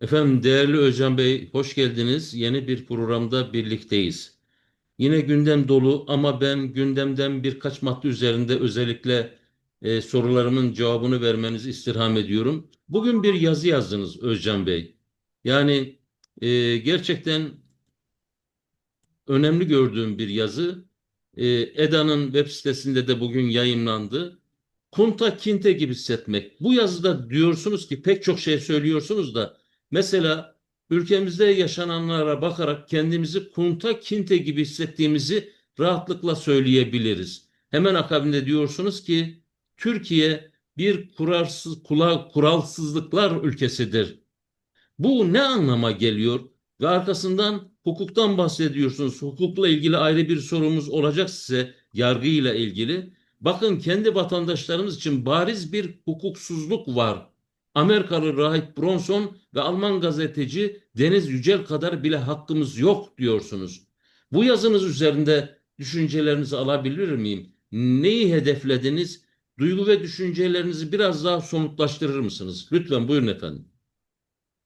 Efendim değerli Özcan Bey, hoş geldiniz. Yeni bir programda birlikteyiz. Yine gündem dolu ama ben gündemden birkaç madde üzerinde özellikle e, sorularımın cevabını vermenizi istirham ediyorum. Bugün bir yazı yazdınız Özcan Bey. Yani e, gerçekten önemli gördüğüm bir yazı. E, EDA'nın web sitesinde de bugün yayınlandı. Kunta kinte gibi hissetmek. Bu yazıda diyorsunuz ki pek çok şey söylüyorsunuz da mesela ülkemizde yaşananlara bakarak kendimizi kunta kinte gibi hissettiğimizi rahatlıkla söyleyebiliriz. Hemen akabinde diyorsunuz ki Türkiye bir kurarsız, kula, kuralsızlıklar ülkesidir. Bu ne anlama geliyor? Ve arkasından hukuktan bahsediyorsunuz. Hukukla ilgili ayrı bir sorumuz olacak size yargıyla ilgili. Bakın kendi vatandaşlarımız için bariz bir hukuksuzluk var. Amerikalı rahip Bronson ve Alman gazeteci Deniz Yücel kadar bile hakkımız yok diyorsunuz. Bu yazınız üzerinde düşüncelerinizi alabilir miyim? Neyi hedeflediniz? Duygu ve düşüncelerinizi biraz daha somutlaştırır mısınız? Lütfen buyurun efendim.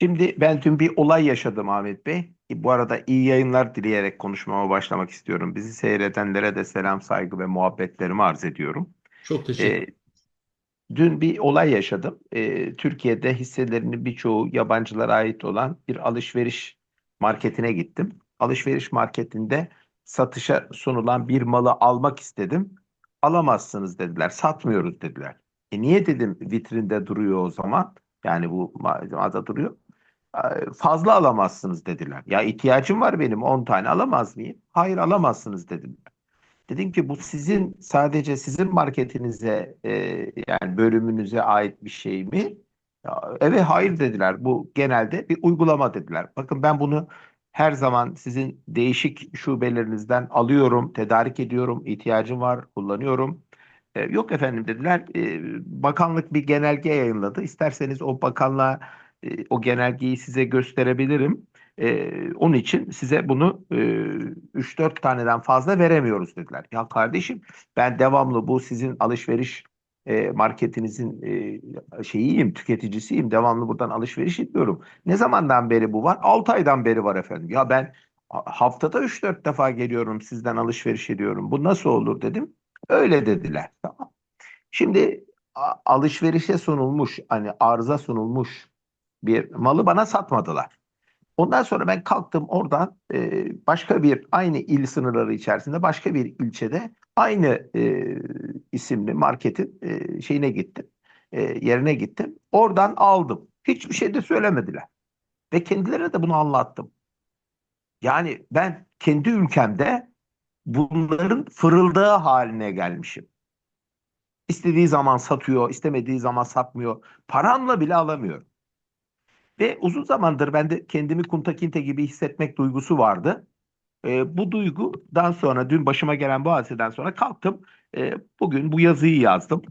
Şimdi ben dün bir olay yaşadım Ahmet Bey. E, Bu arada iyi yayınlar dileyerek konuşmama başlamak istiyorum. Bizi seyredenlere de selam, saygı ve muhabbetlerimi arz ediyorum. Çok teşekkür E, dün bir olay yaşadım. E, Türkiye'de hisselerinin birçoğu yabancılara ait olan bir alışveriş marketine gittim. Alışveriş marketinde satışa sunulan bir malı almak istedim. Alamazsınız dediler, satmıyoruz dediler. E niye dedim vitrinde duruyor o zaman? Yani bu mağazada duruyor. "Ee, Fazla alamazsınız dediler. Ya ihtiyacım var benim 10 tane alamaz mıyım? Hayır alamazsınız dedim. Dedim ki bu sizin sadece sizin marketinize e, yani bölümünüze ait bir şey mi? Ya, evet hayır dediler. Bu genelde bir uygulama dediler. Bakın ben bunu her zaman sizin değişik şubelerinizden alıyorum, tedarik ediyorum, ihtiyacım var, kullanıyorum. E, yok efendim dediler. E, bakanlık bir genelge yayınladı. İsterseniz o bakanlığa e, o genelgeyi size gösterebilirim. E, onun için size bunu e, 3-4 taneden fazla veremiyoruz dediler. Ya kardeşim ben devamlı bu sizin alışveriş e, marketinizin e, şeyiyim, tüketicisiyim. Devamlı buradan alışveriş ediyorum. Ne zamandan beri bu var? 6 aydan beri var efendim. Ya ben ha- haftada 3-4 defa geliyorum sizden alışveriş ediyorum. Bu nasıl olur dedim. Öyle dediler. Tamam. Şimdi alışverişe sunulmuş, hani arıza sunulmuş bir malı bana satmadılar. Ondan sonra ben kalktım oradan e, başka bir aynı il sınırları içerisinde başka bir ilçede aynı e, isimli marketin e, şeyine gittim. E, yerine gittim. Oradan aldım. Hiçbir şey de söylemediler. Ve kendilerine de bunu anlattım. Yani ben kendi ülkemde bunların fırıldığı haline gelmişim. İstediği zaman satıyor, istemediği zaman satmıyor. Paramla bile alamıyor. Ve uzun zamandır bende kendimi Kunta Kinte gibi hissetmek duygusu vardı. E, bu duygudan sonra dün başıma gelen bu hadiseden sonra kalktım. E, bugün bu yazıyı yazdım.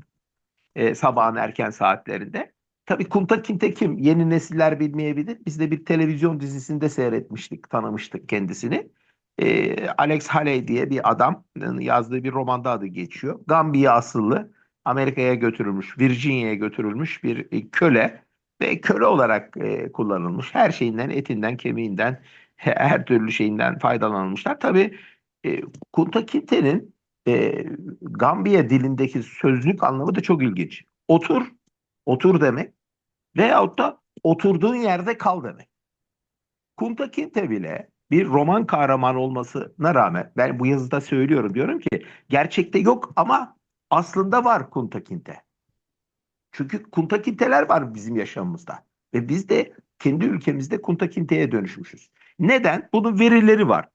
E, sabahın erken saatlerinde. Tabii Kunta Kinte kim? Yeni nesiller bilmeyebilir. Biz de bir televizyon dizisinde seyretmiştik, tanımıştık kendisini. E, Alex Haley diye bir adam yazdığı bir romanda adı geçiyor. Gambiya asıllı Amerika'ya götürülmüş, Virginia'ya götürülmüş bir e, köle ve köle olarak e, kullanılmış. Her şeyinden, etinden, kemiğinden, her türlü şeyinden faydalanılmışlar. Tabii e, Kunta Kinte'nin e, Gambiya dilindeki sözlük anlamı da çok ilginç. Otur, otur demek veyahut da oturduğun yerde kal demek. Kunta Kinte bile bir roman kahramanı olmasına rağmen ben bu yazıda söylüyorum diyorum ki gerçekte yok ama aslında var Kunta Kinte. Çünkü kunta kinteler var bizim yaşamımızda. Ve biz de kendi ülkemizde kunta kinteye dönüşmüşüz. Neden? Bunun verileri var.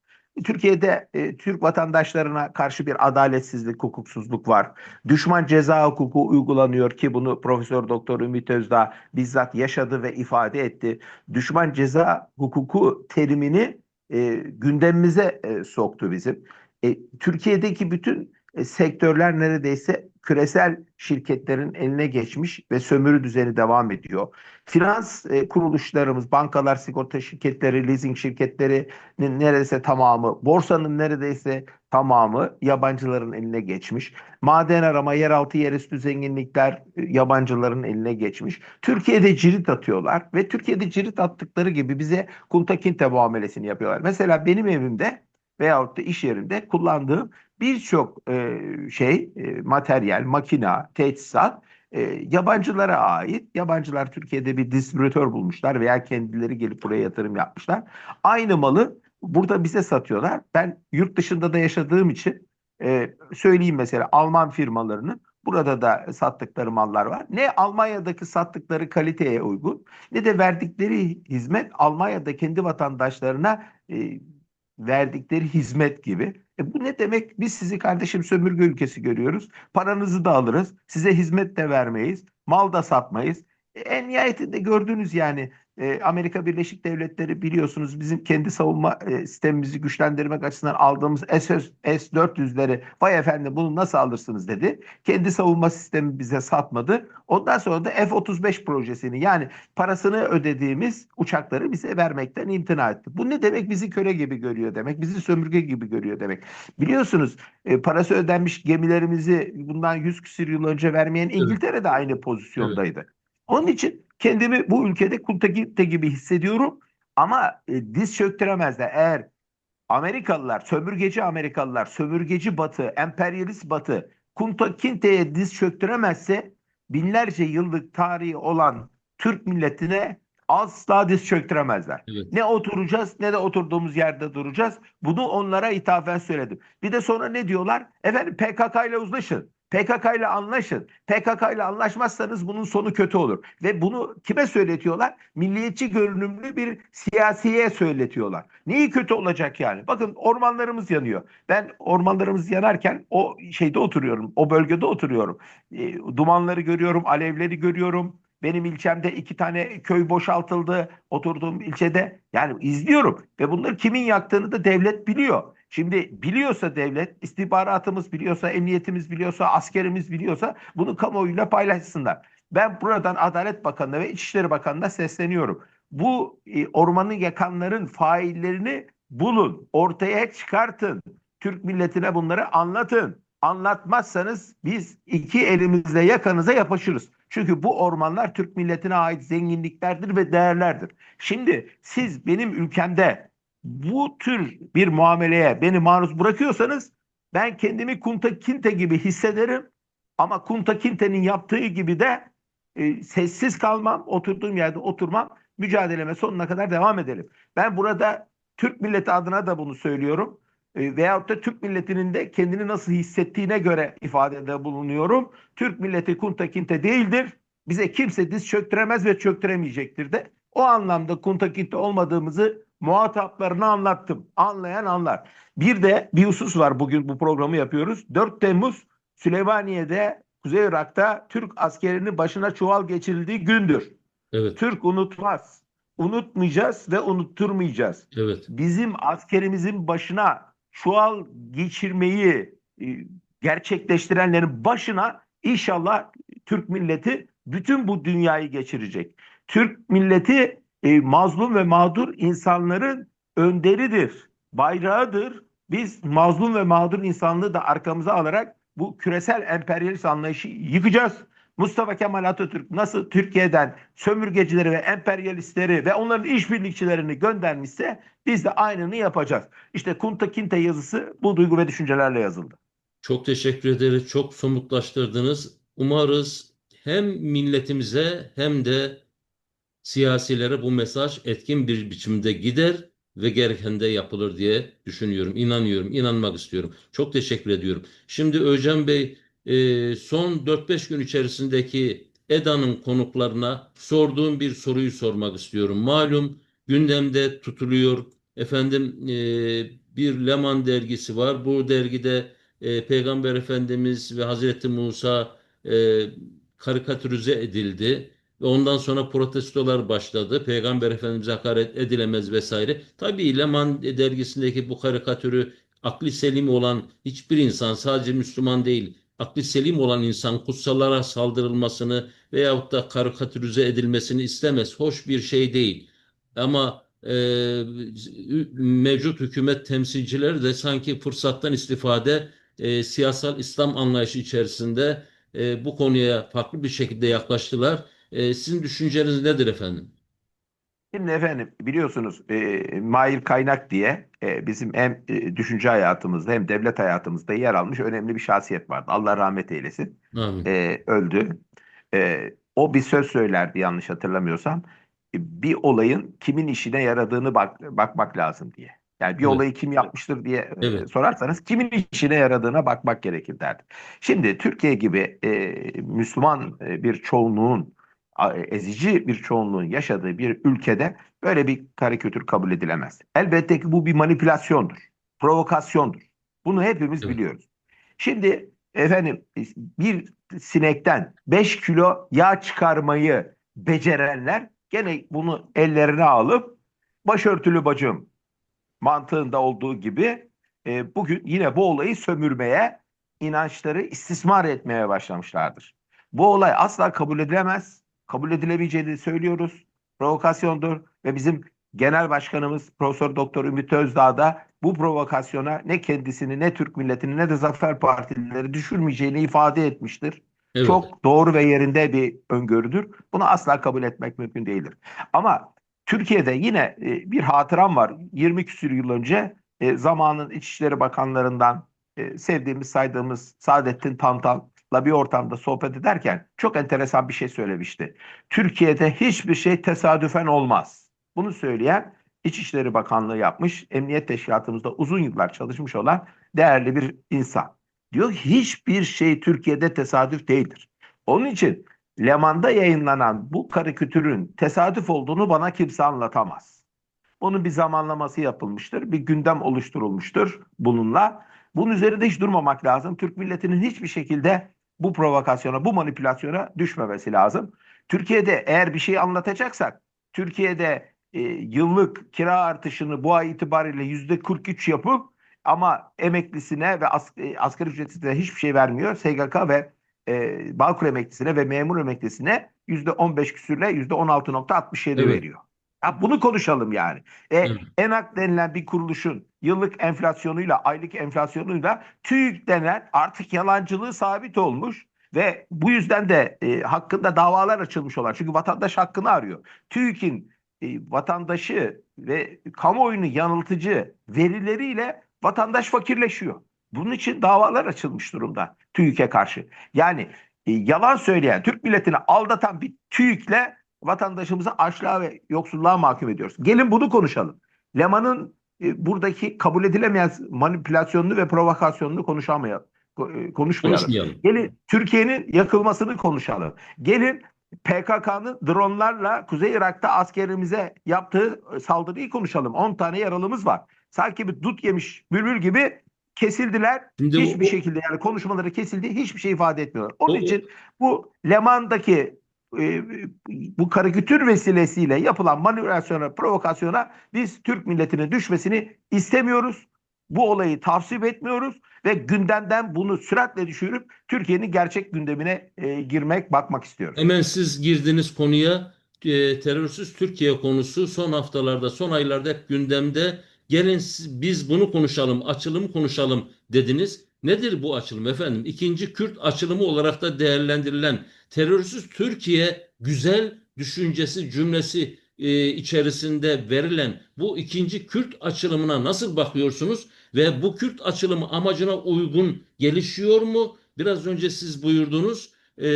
Türkiye'de e, Türk vatandaşlarına karşı bir adaletsizlik, hukuksuzluk var. Düşman ceza hukuku uygulanıyor ki bunu Profesör Doktor Ümit Özdağ bizzat yaşadı ve ifade etti. Düşman ceza hukuku terimini e, gündemimize e, soktu bizim. E, Türkiye'deki bütün e, sektörler neredeyse küresel şirketlerin eline geçmiş ve sömürü düzeni devam ediyor. Finans e, kuruluşlarımız, bankalar, sigorta şirketleri, leasing şirketlerinin neredeyse tamamı, borsanın neredeyse tamamı yabancıların eline geçmiş. Maden arama, yeraltı, yerüstü zenginlikler e, yabancıların eline geçmiş. Türkiye'de cirit atıyorlar ve Türkiye'de cirit attıkları gibi bize kunta kinte muamelesini yapıyorlar. Mesela benim evimde veyahut da iş yerinde kullandığım birçok e, şey, e, materyal, makina, teçhizat e, yabancılara ait. Yabancılar Türkiye'de bir distribütör bulmuşlar veya kendileri gelip buraya yatırım yapmışlar. Aynı malı burada bize satıyorlar. Ben yurt dışında da yaşadığım için e, söyleyeyim mesela Alman firmalarının burada da sattıkları mallar var. Ne Almanya'daki sattıkları kaliteye uygun ne de verdikleri hizmet Almanya'da kendi vatandaşlarına e, verdikleri hizmet gibi. E bu ne demek? Biz sizi kardeşim sömürge ülkesi görüyoruz. Paranızı da alırız. Size hizmet de vermeyiz. Mal da satmayız. E, en nihayetinde gördüğünüz yani e, Amerika Birleşik Devletleri biliyorsunuz bizim kendi savunma e, sistemimizi güçlendirmek açısından aldığımız S-400'leri vay efendim bunu nasıl alırsınız dedi. Kendi savunma sistemi bize satmadı. Ondan sonra da F-35 projesini yani parasını ödediğimiz uçakları bize vermekten imtina etti. Bu ne demek? Bizi köle gibi görüyor demek. Bizi sömürge gibi görüyor demek. Biliyorsunuz e, parası ödenmiş gemilerimizi bundan 100 küsur yıl önce vermeyen İngiltere de aynı pozisyondaydı. Onun için kendimi bu ülkede kuntakinte gibi hissediyorum ama e, diz çöktüremezler. Eğer Amerikalılar, sömürgeci Amerikalılar, sömürgeci Batı, emperyalist Batı Kunta Kinte'ye diz çöktüremezse binlerce yıllık tarihi olan Türk milletine asla diz çöktüremezler. Evet. Ne oturacağız ne de oturduğumuz yerde duracağız. Bunu onlara ithafen söyledim. Bir de sonra ne diyorlar? Efendim PKK ile uzlaşın. PKK ile anlaşın. PKK ile anlaşmazsanız bunun sonu kötü olur. Ve bunu kime söyletiyorlar? Milliyetçi görünümlü bir siyasiye söyletiyorlar. Neyi kötü olacak yani? Bakın ormanlarımız yanıyor. Ben ormanlarımız yanarken o şeyde oturuyorum. O bölgede oturuyorum. E, dumanları görüyorum, alevleri görüyorum. Benim ilçemde iki tane köy boşaltıldı. Oturduğum ilçede. Yani izliyorum. Ve bunları kimin yaktığını da devlet biliyor. Şimdi biliyorsa devlet, istihbaratımız biliyorsa, emniyetimiz biliyorsa, askerimiz biliyorsa bunu kamuoyuyla paylaşsınlar. Ben buradan Adalet Bakanı'na ve İçişleri Bakanı'na sesleniyorum. Bu e, ormanı yakanların faillerini bulun, ortaya çıkartın. Türk milletine bunları anlatın. Anlatmazsanız biz iki elimizle yakanıza yapışırız. Çünkü bu ormanlar Türk milletine ait zenginliklerdir ve değerlerdir. Şimdi siz benim ülkemde bu tür bir muameleye beni maruz bırakıyorsanız ben kendimi Kunta Kinte gibi hissederim. Ama Kunta Kinte'nin yaptığı gibi de e, sessiz kalmam, oturduğum yerde oturmam, mücadeleme sonuna kadar devam edelim. Ben burada Türk milleti adına da bunu söylüyorum. E, veyahut da Türk milletinin de kendini nasıl hissettiğine göre ifadede bulunuyorum. Türk milleti Kunta Kinte değildir. Bize kimse diz çöktüremez ve çöktüremeyecektir de. O anlamda Kunta Kinte olmadığımızı muhataplarına anlattım. Anlayan anlar. Bir de bir husus var bugün bu programı yapıyoruz. 4 Temmuz Süleymaniye'de Kuzey Irak'ta Türk askerinin başına çuval geçirildiği gündür. Evet. Türk unutmaz. Unutmayacağız ve unutturmayacağız. Evet. Bizim askerimizin başına çuval geçirmeyi e, gerçekleştirenlerin başına inşallah Türk milleti bütün bu dünyayı geçirecek. Türk milleti e, mazlum ve mağdur insanların önderidir, bayrağıdır. Biz mazlum ve mağdur insanlığı da arkamıza alarak bu küresel emperyalist anlayışı yıkacağız. Mustafa Kemal Atatürk nasıl Türkiye'den sömürgecileri ve emperyalistleri ve onların işbirlikçilerini göndermişse biz de aynını yapacağız. İşte Kunta Kinte yazısı bu duygu ve düşüncelerle yazıldı. Çok teşekkür ederiz. Çok somutlaştırdınız. Umarız hem milletimize hem de siyasilere bu mesaj etkin bir biçimde gider ve gereken de yapılır diye düşünüyorum, inanıyorum, inanmak istiyorum. Çok teşekkür ediyorum. Şimdi Özcan Bey e, son 4-5 gün içerisindeki EDA'nın konuklarına sorduğum bir soruyu sormak istiyorum. Malum gündemde tutuluyor. Efendim e, bir Leman dergisi var. Bu dergide e, Peygamber Efendimiz ve Hazreti Musa e, karikatürize edildi. Ve ondan sonra protestolar başladı. Peygamber Efendimiz'e hakaret edilemez vesaire. Tabii Leman dergisindeki bu karikatürü akli selim olan hiçbir insan sadece Müslüman değil, akli selim olan insan kutsallara saldırılmasını veyahut da karikatürize edilmesini istemez. Hoş bir şey değil. Ama e, mevcut hükümet temsilcileri de sanki fırsattan istifade e, siyasal İslam anlayışı içerisinde e, bu konuya farklı bir şekilde yaklaştılar. E, sizin düşünceniz nedir efendim? Şimdi efendim biliyorsunuz e, Mahir Kaynak diye e, bizim hem e, düşünce hayatımızda hem devlet hayatımızda yer almış önemli bir şahsiyet vardı. Allah rahmet eylesin. Amin. E, öldü. E, o bir söz söylerdi yanlış hatırlamıyorsam. E, Bir olayın kimin işine yaradığını bak, bakmak lazım diye. Yani bir Evet. olayı kim yapmıştır diye e, Evet. sorarsanız kimin işine yaradığına bakmak gerekir derdi. Şimdi Türkiye gibi e, Müslüman e, bir çoğunluğun ezici bir çoğunluğun yaşadığı bir ülkede böyle bir karikatür kabul edilemez. Elbette ki bu bir manipülasyondur, provokasyondur. Bunu hepimiz Evet. biliyoruz. Şimdi efendim bir sinekten 5 kilo yağ çıkarmayı becerenler gene bunu ellerine alıp başörtülü bacım mantığında olduğu gibi e, bugün yine bu olayı sömürmeye, inançları istismar etmeye başlamışlardır. Bu olay asla kabul edilemez. Kabul edilemeyeceğini söylüyoruz. Provokasyondur ve bizim Genel Başkanımız Profesör Doktor Ümit Özdağ da bu provokasyona ne kendisini ne Türk milletini ne de Zafer Partilileri düşürmeyeceğini ifade etmiştir. Evet. Çok doğru ve yerinde bir öngörüdür. Bunu asla kabul etmek mümkün değildir. Ama Türkiye'de yine e, bir hatıram var. 20 küsür yıl önce e, zamanın İçişleri Bakanlarından e, sevdiğimiz, saydığımız Saadettin Tantal'la bir ortamda sohbet ederken çok enteresan bir şey söylemişti. Türkiye'de hiçbir şey tesadüfen olmaz. Bunu söyleyen İçişleri Bakanlığı yapmış, Emniyet Teşkilatımızda uzun yıllar çalışmış olan değerli bir insan. Diyor hiçbir şey Türkiye'de tesadüf değildir. Onun için Leman'da yayınlanan bu karikatürün tesadüf olduğunu bana kimse anlatamaz. Bunun bir zamanlaması yapılmıştır, bir gündem oluşturulmuştur bununla. Bunun üzerinde hiç durmamak lazım. Türk milletinin hiçbir şekilde bu provokasyona, bu manipülasyona düşmemesi lazım. Türkiye'de eğer bir şey anlatacaksak, Türkiye'de e, yıllık kira artışını bu ay itibariyle yüzde 43 yapıp ama emeklisine ve as, e, asgari ücretlisine hiçbir şey vermiyor. SGK ve e, Bağkur emeklisine ve memur emeklisine yüzde 15 küsürle yüzde 16.67 Evet. veriyor. Ya bunu konuşalım yani. E, Evet. ENAK denilen bir kuruluşun yıllık enflasyonuyla, aylık enflasyonuyla TÜİK denen artık yalancılığı sabit olmuş ve bu yüzden de e, hakkında davalar açılmış olan. Çünkü vatandaş hakkını arıyor. TÜİK'in e, vatandaşı ve kamuoyunu yanıltıcı verileriyle vatandaş fakirleşiyor. Bunun için davalar açılmış durumda TÜİK'e karşı. Yani e, yalan söyleyen, Türk milletini aldatan bir TÜİK'le vatandaşımızı açlığa ve yoksulluğa mahkum ediyoruz. Gelin bunu konuşalım. Leman'ın e, buradaki kabul edilemez manipülasyonunu ve provokasyonunu konuşamayalım. ko- e, Konuşmayalım. Konuşmayalım. Gelin Türkiye'nin yakılmasını konuşalım. Gelin PKK'nın dronlarla Kuzey Irak'ta askerimize yaptığı saldırıyı konuşalım. 10 tane yaralımız var. Sanki bir dut yemiş bülbül gibi kesildiler. Şimdi hiçbir o- şekilde yani konuşmaları kesildi. Hiçbir şey ifade etmiyorlar. Onun O- için bu Leman'daki e, bu karikatür vesilesiyle yapılan manipülasyona, provokasyona biz Türk milletinin düşmesini istemiyoruz. Bu olayı tavsip etmiyoruz ve gündemden bunu süratle düşürüp Türkiye'nin gerçek gündemine e, girmek, bakmak istiyoruz. Hemen siz girdiniz konuya. E, terörsüz Türkiye konusu son haftalarda, son aylarda hep gündemde. Gelin siz- biz bunu konuşalım, açılım konuşalım dediniz. Nedir bu açılım efendim? İkinci Kürt açılımı olarak da değerlendirilen terörsüz Türkiye güzel düşüncesi, cümlesi e, içerisinde verilen bu ikinci Kürt açılımına nasıl bakıyorsunuz? Ve bu Kürt açılımı amacına uygun gelişiyor mu? Biraz önce siz buyurdunuz. E,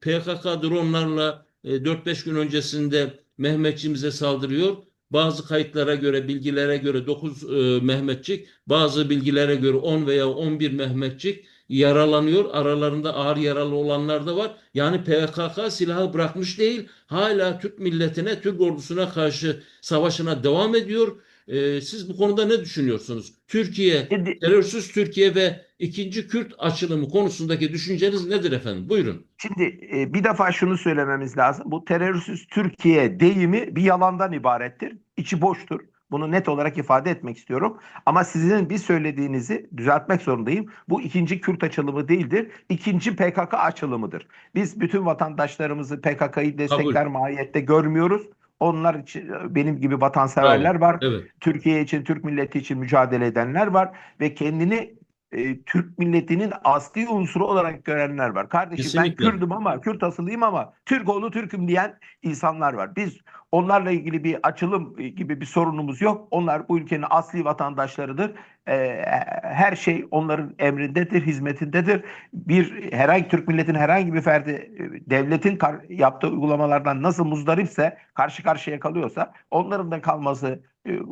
PKK dronlarla e, 4-5 gün öncesinde Mehmetçimize saldırıyor. Bazı kayıtlara göre, bilgilere göre 9 e, Mehmetçik, bazı bilgilere göre 10 veya 11 Mehmetçik yaralanıyor. Aralarında ağır yaralı olanlar da var. Yani PKK silahı bırakmış değil. Hala Türk milletine, Türk ordusuna karşı savaşına devam ediyor. E, siz bu konuda ne düşünüyorsunuz? Türkiye, Şimdi, terörsüz Türkiye ve ikinci Kürt açılımı konusundaki düşünceniz nedir efendim? Buyurun. şimdi e, bir defa şunu söylememiz lazım. Bu terörsüz Türkiye deyimi bir yalandan ibarettir. İçi boştur. Bunu net olarak ifade etmek istiyorum. Ama sizin bir söylediğinizi düzeltmek zorundayım. Bu ikinci Kürt açılımı değildir. İkinci PKK açılımıdır. Biz bütün vatandaşlarımızı PKK'yı destekler mahiyette görmüyoruz. Onlar için benim gibi vatanseverler var. Evet. Türkiye için, Türk milleti için mücadele edenler var ve kendini e, Türk milletinin asli unsuru olarak görenler var. Kardeşim Kesinlikle. ben Kürdüm ama Kürt asıllıyım ama Türk oğlu Türk'üm diyen insanlar var. Biz onlarla ilgili bir açılım e, gibi bir sorunumuz yok. Onlar bu ülkenin asli vatandaşlarıdır. E, her şey onların emrindedir, hizmetindedir. Bir herhangi Türk milletinin herhangi bir ferdi e, devletin yaptığı uygulamalardan nasıl muzdaripse, karşı karşıya kalıyorsa onların da kalması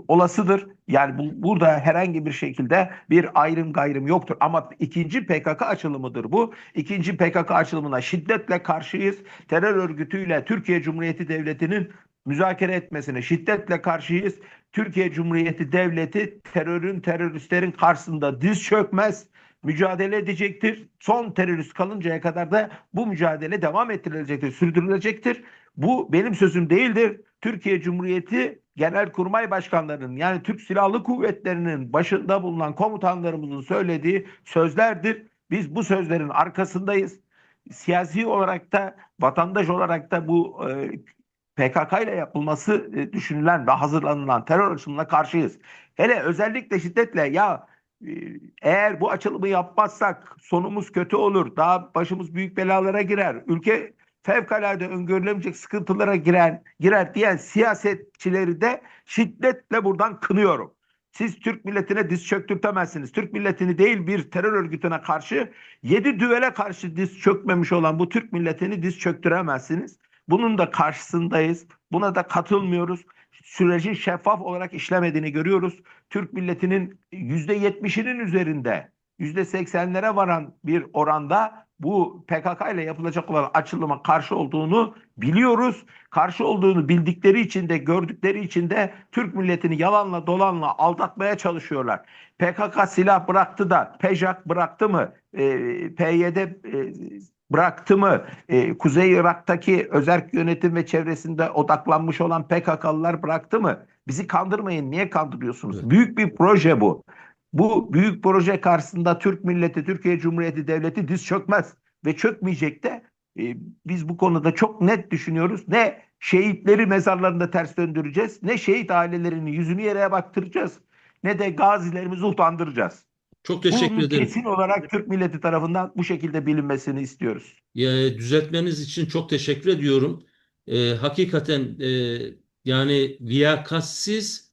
olasıdır. Yani bu, burada herhangi bir şekilde bir ayrım gayrım yoktur. Ama ikinci PKK açılımıdır bu. İkinci PKK açılımına şiddetle karşıyız. Terör örgütüyle Türkiye Cumhuriyeti Devleti'nin müzakere etmesine şiddetle karşıyız. Türkiye Cumhuriyeti Devleti terörün, teröristlerin karşısında diz çökmez mücadele edecektir. Son terörist kalıncaya kadar da bu mücadele devam ettirilecektir, sürdürülecektir. Bu benim sözüm değildir. Türkiye Cumhuriyeti Genelkurmay Başkanlarının yani Türk Silahlı Kuvvetleri'nin başında bulunan komutanlarımızın söylediği sözlerdir. Biz bu sözlerin arkasındayız. Siyasi olarak da vatandaş olarak da bu e, PKK ile yapılması e, düşünülen ve hazırlanılan terör açılımına karşıyız. Hele özellikle şiddetle ya e, eğer bu açılımı yapmazsak sonumuz kötü olur. Daha başımız büyük belalara girer. Ülke fevkalade öngörülemeyecek sıkıntılara giren girer diyen siyasetçileri de şiddetle buradan kınıyorum. Siz Türk milletine diz çöktürtemezsiniz. Türk milletini değil bir terör örgütüne karşı yedi düvele karşı diz çökmemiş olan bu Türk milletini diz çöktüremezsiniz. Bunun da karşısındayız. Buna da katılmıyoruz. Sürecin şeffaf olarak işlemediğini görüyoruz. Türk milletinin yüzde yetmişinin üzerinde yüzde seksenlere varan bir oranda bu PKK ile yapılacak olan açılıma karşı olduğunu biliyoruz. Karşı olduğunu bildikleri için de gördükleri için de Türk milletini yalanla dolanla aldatmaya çalışıyorlar. PKK silah bıraktı da PEJAK bıraktı mı? E, PYD e, bıraktı mı? E, Kuzey Irak'taki özerk yönetim ve çevresinde odaklanmış olan PKK'lılar bıraktı mı? Bizi kandırmayın. Niye kandırıyorsunuz? Evet. Büyük bir proje bu. Bu büyük proje karşısında Türk milleti, Türkiye Cumhuriyeti Devleti diz çökmez ve çökmeyecek de e, biz bu konuda çok net düşünüyoruz. Ne şehitleri mezarlarında ters döndüreceğiz, ne şehit ailelerinin yüzünü yere baktıracağız, ne de gazilerimizi utandıracağız. Çok teşekkür Bunun ederim. kesin olarak Türk milleti tarafından bu şekilde bilinmesini istiyoruz. Ya, düzeltmeniz için çok teşekkür ediyorum. Ee, hakikaten e, yani liyakatsiz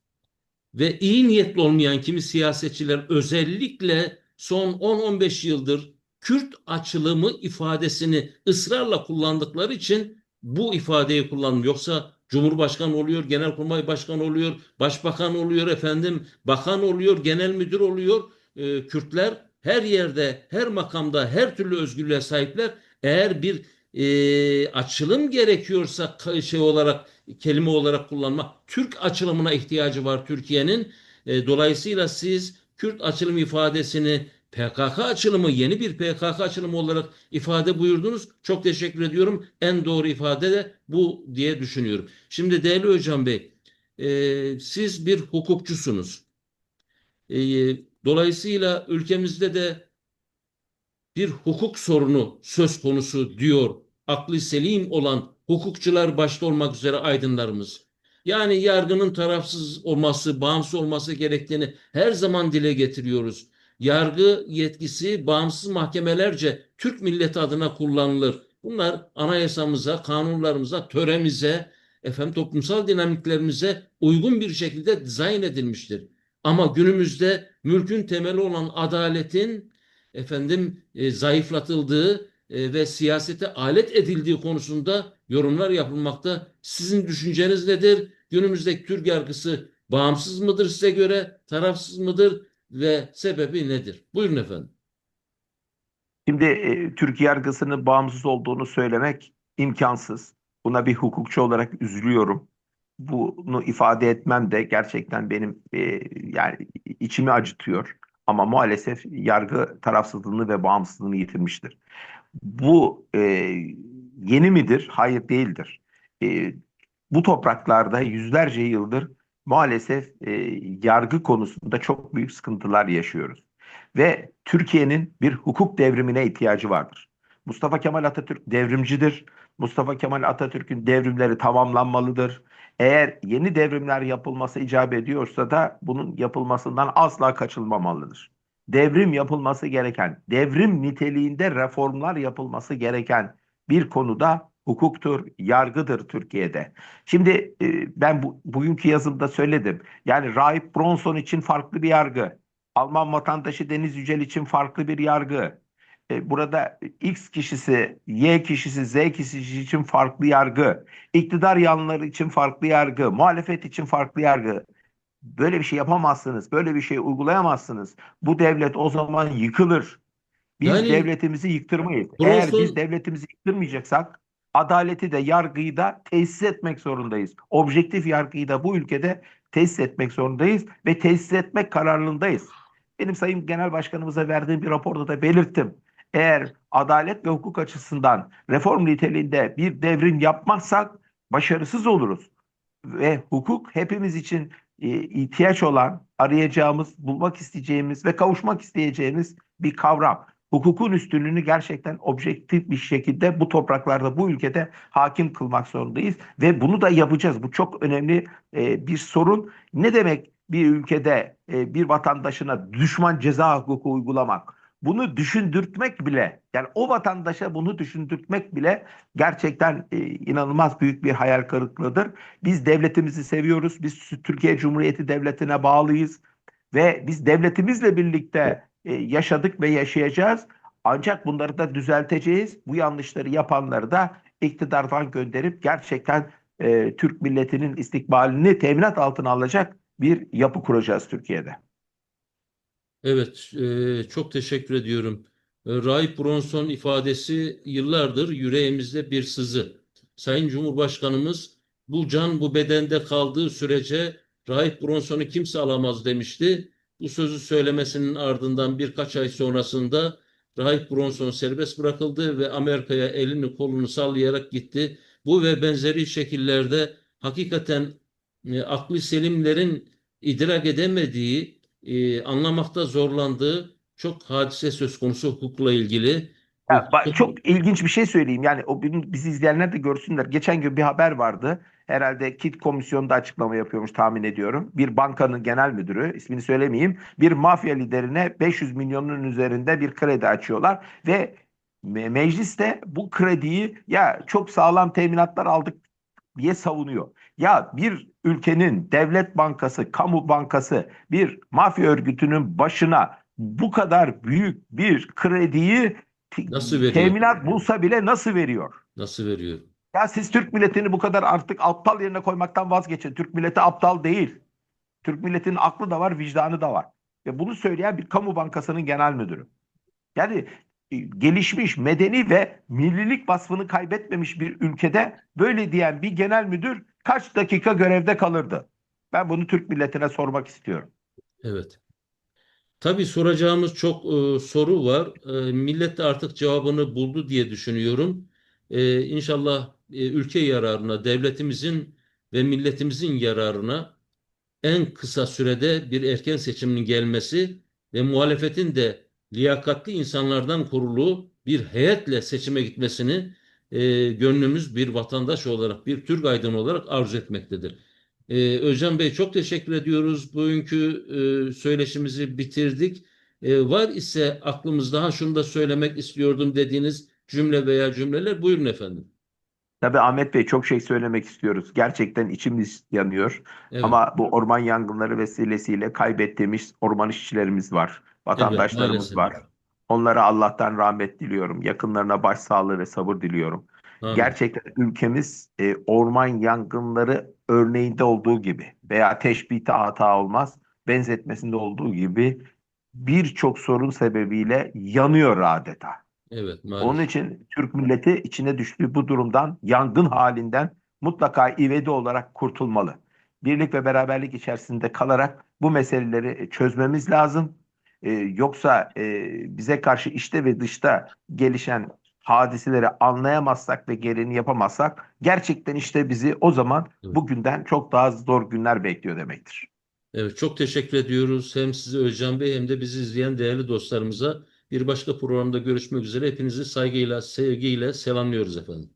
ve iyi niyetli olmayan kimi siyasetçiler özellikle son 10-15 yıldır Kürt açılımı ifadesini ısrarla kullandıkları için bu ifadeyi kullandım. Yoksa Cumhurbaşkanı oluyor, Genelkurmay Başkanı oluyor, Başbakan oluyor, efendim, Bakan oluyor, Genel Müdür oluyor. Ee, Kürtler her yerde, her makamda, her türlü özgürlüğe sahipler. Eğer bir e, açılım gerekiyorsa şey olarak kelime olarak kullanmak Türk açılımına ihtiyacı var Türkiye'nin. E, dolayısıyla siz Kürt açılım ifadesini PKK açılımı yeni bir PKK açılımı olarak ifade buyurdunuz. Çok teşekkür ediyorum. En doğru ifade de bu diye düşünüyorum. Şimdi değerli Hocam Bey, e, siz bir hukukçusunuz. E, dolayısıyla ülkemizde de bir hukuk sorunu söz konusu diyor aklı selim olan hukukçular başta olmak üzere aydınlarımız. Yani yargının tarafsız olması, bağımsız olması gerektiğini her zaman dile getiriyoruz. Yargı yetkisi bağımsız mahkemelerce Türk milleti adına kullanılır. Bunlar anayasamıza, kanunlarımıza, töremize, efendim toplumsal dinamiklerimize uygun bir şekilde dizayn edilmiştir. Ama günümüzde mülkün temeli olan adaletin efendim e, zayıflatıldığı e, ve siyasete alet edildiği konusunda yorumlar yapılmakta. Sizin düşünceniz nedir? Günümüzdeki Türk yargısı bağımsız mıdır size göre, tarafsız mıdır ve sebebi nedir? Buyurun efendim. Şimdi e, Türk yargısının bağımsız olduğunu söylemek imkansız. Buna bir hukukçu olarak üzülüyorum. Bunu ifade etmem de gerçekten benim e, yani içimi acıtıyor. Ama maalesef yargı tarafsızlığını ve bağımsızlığını yitirmiştir. Bu e, yeni midir? Hayır değildir. E, bu topraklarda yüzlerce yıldır maalesef e, yargı konusunda çok büyük sıkıntılar yaşıyoruz. Ve Türkiye'nin bir hukuk devrimine ihtiyacı vardır. Mustafa Kemal Atatürk devrimcidir. Mustafa Kemal Atatürk'ün devrimleri tamamlanmalıdır. Eğer yeni devrimler yapılması icap ediyorsa da bunun yapılmasından asla kaçınmamalıdır. Devrim yapılması gereken, devrim niteliğinde reformlar yapılması gereken bir konuda hukuktur, yargıdır Türkiye'de. Şimdi e, ben bu, bugünkü yazımda söyledim. Yani Rahip Bronson için farklı bir yargı. Alman vatandaşı Deniz Yücel için farklı bir yargı. E, burada X kişisi, Y kişisi, Z kişisi için farklı yargı. İktidar yanlıları için farklı yargı. Muhalefet için farklı yargı. Böyle bir şey yapamazsınız. Böyle bir şey uygulayamazsınız. Bu devlet o zaman yıkılır. Biz Yani- devletimizi yıktırmayız. Bronson- Eğer biz devletimizi yıktırmayacaksak adaleti de yargıyı da tesis etmek zorundayız. Objektif yargıyı da bu ülkede tesis etmek zorundayız ve tesis etmek kararlılığındayız. Benim Sayın Genel Başkanımıza verdiğim bir raporda da belirttim. Eğer adalet ve hukuk açısından reform niteliğinde bir devrim yapmazsak başarısız oluruz. Ve hukuk hepimiz için e, ihtiyaç olan, arayacağımız, bulmak isteyeceğimiz ve kavuşmak isteyeceğimiz bir kavram. Hukukun üstünlüğünü gerçekten objektif bir şekilde bu topraklarda, bu ülkede hakim kılmak zorundayız ve bunu da yapacağız. Bu çok önemli e, bir sorun. Ne demek bir ülkede e, bir vatandaşına düşman ceza hukuku uygulamak? Bunu düşündürtmek bile, yani o vatandaşa bunu düşündürtmek bile gerçekten e, inanılmaz büyük bir hayal kırıklığıdır. Biz devletimizi seviyoruz. Biz Türkiye Cumhuriyeti Devleti'ne bağlıyız ve biz devletimizle birlikte e, yaşadık ve yaşayacağız. Ancak bunları da düzelteceğiz. Bu yanlışları yapanları da iktidardan gönderip gerçekten e, Türk milletinin istikbalini teminat altına alacak bir yapı kuracağız Türkiye'de. Evet, e, çok teşekkür ediyorum. E, Bronson ifadesi yıllardır yüreğimizde bir sızı. Sayın Cumhurbaşkanımız bu can bu bedende kaldığı sürece Rahip Bronson'u kimse alamaz demişti. Bu sözü söylemesinin ardından birkaç ay sonrasında Rahip Bronson serbest bırakıldı ve Amerika'ya elini kolunu sallayarak gitti. Bu ve benzeri şekillerde hakikaten e, aklı selimlerin idrak edemediği e, anlamakta zorlandığı çok hadise söz konusu hukukla ilgili. Ya, çok ilginç bir şey söyleyeyim. Yani o bizi izleyenler de görsünler. Geçen gün bir haber vardı. Herhalde KİT komisyonunda açıklama yapıyormuş tahmin ediyorum. Bir bankanın genel müdürü, ismini söylemeyeyim, bir mafya liderine 500 milyonun üzerinde bir kredi açıyorlar ve me- meclis de bu krediyi ya çok sağlam teminatlar aldık diye savunuyor. Ya bir ülkenin devlet bankası, kamu bankası bir mafya örgütünün başına bu kadar büyük bir krediyi Nasıl veriyor? teminat bulsa bile nasıl veriyor? Nasıl veriyor? Ya siz Türk milletini bu kadar artık aptal yerine koymaktan vazgeçin. Türk milleti aptal değil. Türk milletinin aklı da var, vicdanı da var. Ve bunu söyleyen bir kamu bankasının genel müdürü. Yani e, gelişmiş, medeni ve millilik vasfını kaybetmemiş bir ülkede böyle diyen bir genel müdür kaç dakika görevde kalırdı? Ben bunu Türk milletine sormak istiyorum. Evet. Tabii soracağımız çok e, soru var. E, millet de artık cevabını buldu diye düşünüyorum. E, İnşallah e, ülke yararına, devletimizin ve milletimizin yararına en kısa sürede bir erken seçimin gelmesi ve muhalefetin de liyakatli insanlardan kurulu bir heyetle seçime gitmesini e, gönlümüz bir vatandaş olarak, bir Türk aydını olarak arzu etmektedir. Ee, Özcan Bey çok teşekkür ediyoruz. Bugünkü e, söyleşimizi bitirdik. E, var ise aklımızda ha şunu da söylemek istiyordum dediğiniz cümle veya cümleler buyurun efendim. Tabii Ahmet Bey çok şey söylemek istiyoruz. Gerçekten içimiz yanıyor. Evet, Ama bu orman yangınları vesilesiyle kaybettiğimiz orman işçilerimiz var. Vatandaşlarımız maalesef. var. Onlara Allah'tan rahmet diliyorum. Yakınlarına başsağlığı ve sabır diliyorum. amin. Gerçekten ülkemiz e, orman yangınları örneğinde olduğu gibi veya teşbihte hata olmaz, benzetmesinde olduğu gibi birçok sorun sebebiyle yanıyor adeta. Evet, Onun maalesef. için Türk milleti içine düştüğü bu durumdan, yangın halinden mutlaka ivedi olarak kurtulmalı. Birlik ve beraberlik içerisinde kalarak bu meseleleri çözmemiz lazım. Ee, yoksa e, bize karşı içte ve dışta gelişen hadiseleri anlayamazsak ve gereğini yapamazsak gerçekten işte bizi o zaman Evet. bugünden çok daha zor günler bekliyor demektir. Evet, çok teşekkür ediyoruz. Hem size Özcan Bey hem de bizi izleyen değerli dostlarımıza bir başka programda görüşmek üzere. Hepinizi saygıyla, sevgiyle selamlıyoruz efendim.